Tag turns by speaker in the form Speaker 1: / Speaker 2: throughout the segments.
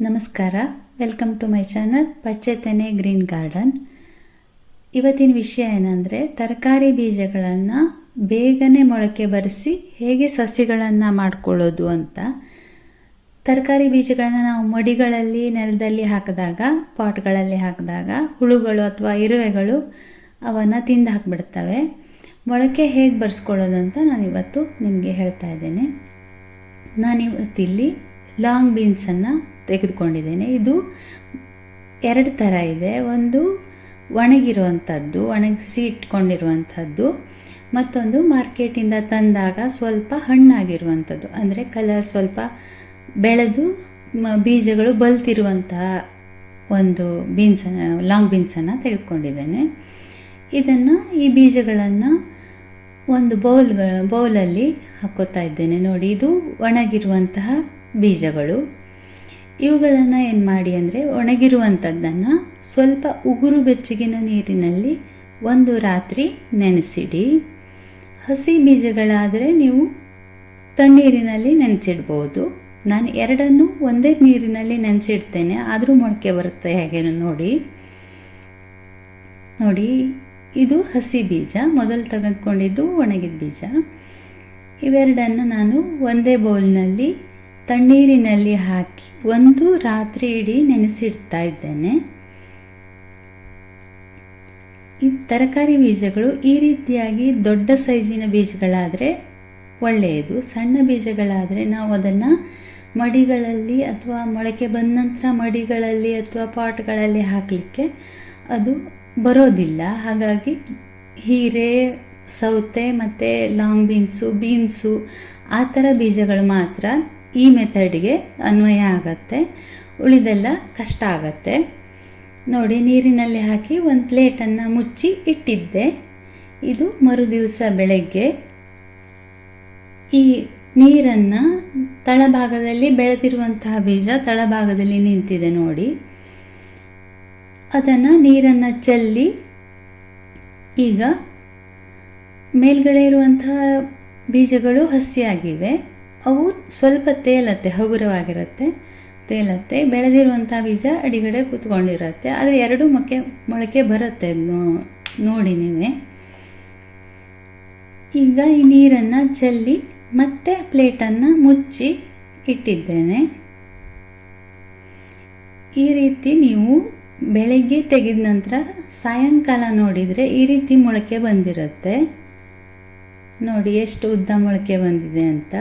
Speaker 1: ನಮಸ್ಕಾರ. Welcome to my channel Pachchetene green garden ಇವತ್ತಿನ ವಿಷಯ ಏನಂದರೆ, ತರಕಾರಿ ಬೀಜಗಳನ್ನು ಬೇಗನೆ ಮೊಳಕೆ ಬರೆಸಿ ಹೇಗೆ ಸಸಿಗಳನ್ನು ಮಾಡಿಕೊಳ್ಳೋದು ಅಂತ. ತರಕಾರಿ ಬೀಜಗಳನ್ನು ನಾವು ಮಡಿಗಳಲ್ಲಿ, ನೆಲದಲ್ಲಿ ಹಾಕಿದಾಗ, ಪಾಟ್ಗಳಲ್ಲಿ ಹಾಕಿದಾಗ ಹುಳುಗಳು ಅಥವಾ ಇರುವೆಗಳು ಅವನ್ನು ತಿಂದು ಹಾಕಿಬಿಡ್ತವೆ. ಮೊಳಕೆ ಹೇಗೆ ಬರೆಸ್ಕೊಳ್ಳೋದು ಅಂತ ನಾನಿವತ್ತು ನಿಮಗೆ ಹೇಳ್ತಾ ಇದ್ದೇನೆ. ನಾನಿವತ್ತಿಲ್ಲಿ ಲಾಂಗ್ ಬೀನ್ಸನ್ನು ತೆಗೆದುಕೊಂಡಿದ್ದೇನೆ. ಇದು ಎರಡು ಥರ ಇದೆ. ಒಂದು ಒಣಗಿರುವಂಥದ್ದು, ಒಣಗಿಸಿ ಇಟ್ಕೊಂಡಿರುವಂಥದ್ದು, ಮತ್ತೊಂದು ಮಾರ್ಕೆಟಿಂದ ತಂದಾಗ ಸ್ವಲ್ಪ ಹಣ್ಣಾಗಿರುವಂಥದ್ದು. ಅಂದರೆ ಕಲರ್ ಸ್ವಲ್ಪ ಬೆಳೆದು ಬೀಜಗಳು ಬಲ್ತಿರುವಂತಹ ಒಂದು ಬೀನ್ಸನ್ನು ಲಾಂಗ್ ಬೀನ್ಸನ್ನು ತೆಗೆದುಕೊಂಡಿದ್ದೇನೆ. ಇದನ್ನು ಈ ಬೀಜಗಳನ್ನು ಒಂದು ಬೌಲ್ ಬೌಲಲ್ಲಿ ಹಾಕೋತಾ ಇದ್ದೇನೆ. ನೋಡಿ, ಇದು ಒಣಗಿರುವಂತಹ ಬೀಜಗಳು. ಇವುಗಳನ್ನು ಏನು ಮಾಡಿ ಅಂದರೆ ಒಣಗಿರುವಂಥದ್ದನ್ನು ಸ್ವಲ್ಪ ಉಗುರು ಬೆಚ್ಚಗಿನ ನೀರಿನಲ್ಲಿ ಒಂದು ರಾತ್ರಿ ನೆನೆಸಿಡಿ. ಹಸಿ ಬೀಜಗಳಾದರೆ ನೀವು ತಣ್ಣೀರಿನಲ್ಲಿ ನೆನೆಸಿಡ್ಬೋದು. ನಾನು ಎರಡನ್ನು ಒಂದೇ ನೀರಿನಲ್ಲಿ ನೆನೆಸಿಡ್ತೇನೆ, ಆದರೂ ಮೊಳಕೆ ಬರುತ್ತೆ ಹೇಗೆ ನೋಡಿ. ನೋಡಿ, ಇದು ಹಸಿ ಬೀಜ, ಮೊದಲು ತೆಗೆದುಕೊಂಡಿದ್ದು ಒಣಗಿದ ಬೀಜ. ಇವೆರಡನ್ನು ನಾನು ಒಂದೇ ಬೌಲ್ನಲ್ಲಿ ತಣ್ಣೀರಿನಲ್ಲಿ ಹಾಕಿ ಒಂದು ರಾತ್ರಿ ಇಡೀ ನೆನೆಸಿಡ್ತಾ ಇದ್ದೇನೆ. ಈ ತರಕಾರಿ ಬೀಜಗಳು ಈ ರೀತಿಯಾಗಿ ದೊಡ್ಡ ಸೈಜಿನ ಬೀಜಗಳಾದರೆ ಒಳ್ಳೆಯದು. ಸಣ್ಣ ಬೀಜಗಳಾದರೆ ನಾವು ಅದನ್ನು ಮಡಿಗಳಲ್ಲಿ ಅಥವಾ ಮೊಳಕೆ ಬಂದ ನಂತರ ಮಡಿಗಳಲ್ಲಿ ಅಥವಾ ಪಾಟ್ಗಳಲ್ಲಿ ಹಾಕಲಿಕ್ಕೆ ಅದು ಬರೋದಿಲ್ಲ. ಹಾಗಾಗಿ ಹೀರೆ, ಸೌತೆ ಮತ್ತು ಲಾಂಗ್ ಬೀನ್ಸು ಬೀನ್ಸು ಆ ಥರ ಬೀಜಗಳು ಮಾತ್ರ ಈ ಮೆಥಡ್ಗೆ ಅನ್ವಯ ಆಗತ್ತೆ, ಉಳಿದೆಲ್ಲ ಕಷ್ಟ ಆಗತ್ತೆ. ನೋಡಿ, ನೀರಿನಲ್ಲಿ ಹಾಕಿ ಒಂದು ಪ್ಲೇಟನ್ನು ಮುಚ್ಚಿ ಇಟ್ಟಿದ್ದೆ. ಇದು ಮರುದಿವಸ ಬೆಳಗ್ಗೆ. ಈ ನೀರನ್ನು ತಳಭಾಗದಲ್ಲಿ ಬೆಳೆದಿರುವಂತಹ ಬೀಜ ತಳಭಾಗದಲ್ಲಿ ನಿಂತಿದೆ ನೋಡಿ. ಅದನ್ನು ನೀರನ್ನು ಚೆಲ್ಲಿ, ಈಗ ಮೇಲ್ಗಡೆ ಇರುವಂತಹ ಬೀಜಗಳು ಹಸಿಯಾಗಿವೆ. ಅವು ಸ್ವಲ್ಪ ತೇಲತ್ತೆ ಹಗುರವಾಗಿರುತ್ತೆ. ತೇಲತ್ತೆ ಬೆಳೆದಿರುವಂಥ ಬೀಜ ಅಡಿಗಡೆ ಕೂತ್ಕೊಂಡಿರುತ್ತೆ. ಆದರೆ ಎರಡೂ ಮೊಕ್ಕೆ, ಮೊಳಕೆ ಬರುತ್ತೆ ನೋಡಿ ನೀವೇ. ಈಗ ಈ ನೀರನ್ನು ಚೆಲ್ಲಿ ಮತ್ತೆ ಪ್ಲೇಟನ್ನು ಮುಚ್ಚಿ ಇಟ್ಟಿದ್ದೇನೆ. ಈ ರೀತಿ ನೀವು ಬೆಳಗ್ಗೆ ತೆಗೆದ ನಂತರ ಸಾಯಂಕಾಲ ನೋಡಿದರೆ ಈ ರೀತಿ ಮೊಳಕೆ ಬಂದಿರುತ್ತೆ. ನೋಡಿ ಎಷ್ಟು ಉದ್ದ ಮೊಳಕೆ ಬಂದಿದೆ ಅಂತ.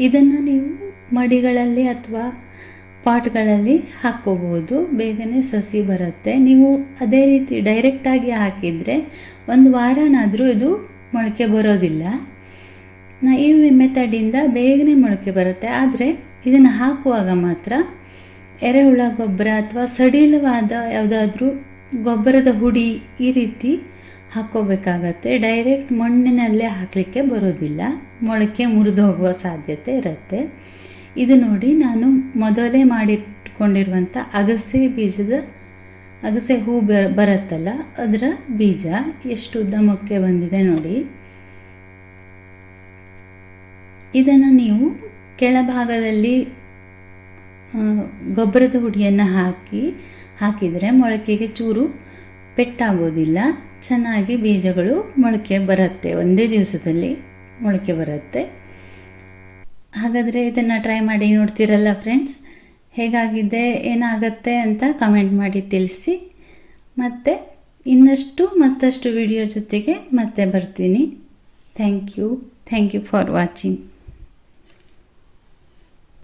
Speaker 1: ಇದನ್ನು ನೀವು ಮಡಿಗಳಲ್ಲಿ ಅಥವಾ ಪಾಟ್ಗಳಲ್ಲಿ ಹಾಕ್ಕೋಬೋದು ಬೇಗನೆ ಸಸಿ ಬರುತ್ತೆ. ನೀವು ಅದೇ ರೀತಿ ಡೈರೆಕ್ಟಾಗಿ ಹಾಕಿದರೆ ಒಂದು ವಾರನಾದರೂ ಇದು ಮೊಳಕೆ ಬರೋದಿಲ್ಲ. ಈ ಮೆಥಡಿಂದ ಬೇಗನೆ ಮೊಳಕೆ ಬರುತ್ತೆ. ಆದರೆ ಇದನ್ನು ಹಾಕುವಾಗ ಮಾತ್ರ ಎರೆಹುಳ ಗೊಬ್ಬರ ಅಥವಾ ಸಡಿಲವಾದ ಯಾವುದಾದ್ರೂ ಗೊಬ್ಬರದ ಹುಡಿ ಈ ರೀತಿ ಹಾಕ್ಕೋಬೇಕಾಗತ್ತೆ. ಡೈರೆಕ್ಟ್ ಮಣ್ಣಿನಲ್ಲೇ ಹಾಕಲಿಕ್ಕೆ ಬರೋದಿಲ್ಲ. ಮೊಳಕೆ ಮುರಿದು ಹೋಗುವ ಸಾಧ್ಯತೆ ಇರುತ್ತೆ. ಇದು ನೋಡಿ ನಾನು ಮೊದಲೇ ಮಾಡಿಟ್ಕೊಂಡಿರುವಂಥ ಅಗಸೆ ಬೀಜದ, ಅಗಸೆ ಹೂ ಬರುತ್ತಲ್ಲ, ಅದರ ಬೀಜ ಎಷ್ಟು ಉದ್ದ ಮೊಕ್ಕೆ ಬಂದಿದೆ ನೋಡಿ. ಇದನ್ನು ನೀವು ಕೆಳಭಾಗದಲ್ಲಿ ಗೊಬ್ಬರದ ಹುಡಿಯನ್ನು ಹಾಕಿ, ಹಾಕಿದರೆ ಮೊಳಕೆಗೆ ಚೂರು ಪೆಟ್ಟಾಗೋದಿಲ್ಲ. ಚೆನ್ನಾಗಿ ಬೀಜಗಳು ಮೊಳಕೆ ಬರುತ್ತೆ. ಒಂದೇ ದಿವಸದಲ್ಲಿ ಮೊಳಕೆ ಬರುತ್ತೆ. ಹಾಗಾದರೆ ಇದನ್ನು ಟ್ರೈ ಮಾಡಿ ನೋಡ್ತೀರಲ್ಲ ಫ್ರೆಂಡ್ಸ್ ಹೇಗಾಗಿದೆ? ಏನಾಗತ್ತೆ ಅಂತ ಕಮೆಂಟ್ ಮಾಡಿ ತಿಳಿಸಿ. ಮತ್ತು ಇನ್ನಷ್ಟು ಮತ್ತಷ್ಟು ವಿಡಿಯೋ ಜೊತೆಗೆ ಮತ್ತೆ ಬರ್ತೀನಿ. Thank you thank you for watching